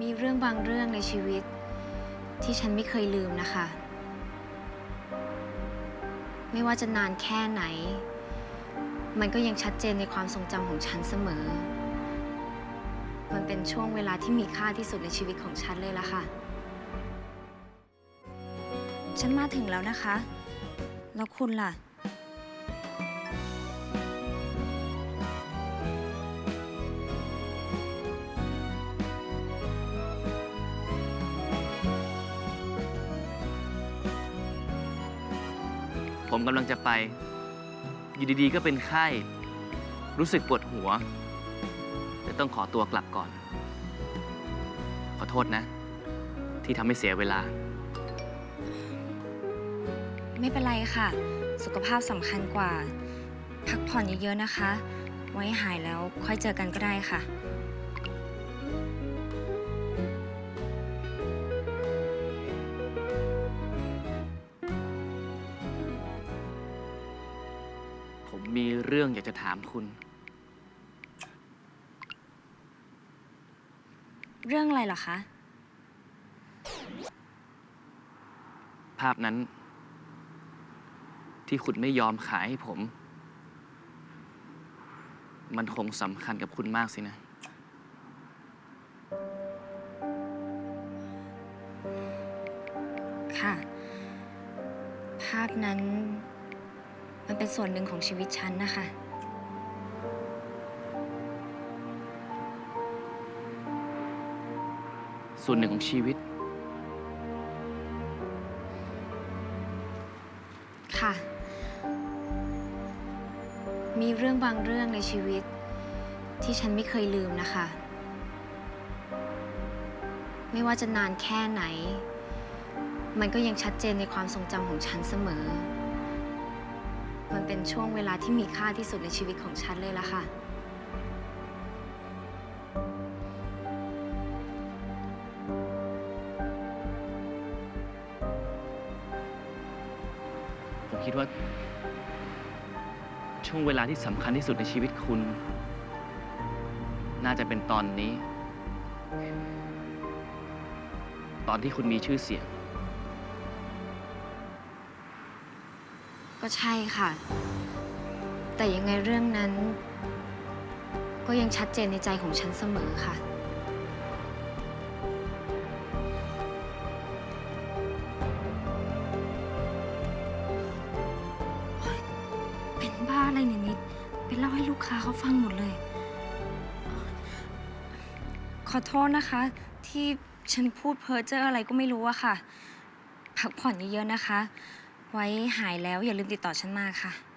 มีเรื่องบางเรื่องในชีวิต ที่ฉันไม่เคยลืมนะคะ ไม่ว่าจะนานแค่ไหน มันก็ยังชัดเจนในความทรงจำของฉันเสมอ มันเป็นช่วงเวลาที่มีค่าที่สุดในชีวิตของฉันเลยล่ะค่ะ ฉันมาถึงแล้วนะคะ แล้วคุณล่ะ ผมกำลังจะไป อยู่ดีๆ ก็เป็นไข้ รู้สึกปวดหัวแต่ต้องขอตัวกลับก่อน ขอโทษนะ ที่ทำให้เสียเวลา ไม่เป็นไรค่ะ สุขภาพสำคัญกว่า พักผ่อนเยอะๆนะคะ ไว้หายแล้วค่อยเจอกันก็ได้ค่ะ มมีเรื่องอยากจะถามคุณ เรื่องอะไรเหรอคะ ภาพนั้น ที่คุณไม่ยอมขายให้ผม มันคงสำคัญกับคุณมากสินะ ค่ะ ภาพนั้น มันเป็นส่วนหนึ่งของชีวิตฉันนะคะ ส่วนหนึ่งของชีวิต ค่ะ มีเรื่องบางเรื่องในชีวิต ที่ฉันไม่เคยลืมนะคะ ไม่ว่าจะนานแค่ไหน มันก็ยังชัดเจนในความทรงจำของฉันเสมอ มันเป็นช่วงเวลาที่มีค่าที่สุดในชีวิตของฉันเลยล่ะค่ะ ผมคิดว่า ช่วงเวลาที่สำคัญที่สุดในชีวิตคุณ น่าจะเป็นตอนนี้ ตอนที่คุณมีชื่อเสียง ก็ใช่ค่ะ แต่ยังไงเรื่องนั้น ก็ยังชัดเจนในใจของฉันเสมอค่ะ เป็นบ้าอะไรเนี่ยนิดไปเล่าให้ลูกค้าเขาฟังหมดเลย ขอโทษนะคะ ที่ฉันพูดเพ้อเจ้ออะไรก็ไม่รู้อะค่ะ พักผ่อนเยอะๆนะคะ ไว้หายแล้วอย่าลืมติดต่อฉันมาค่ะ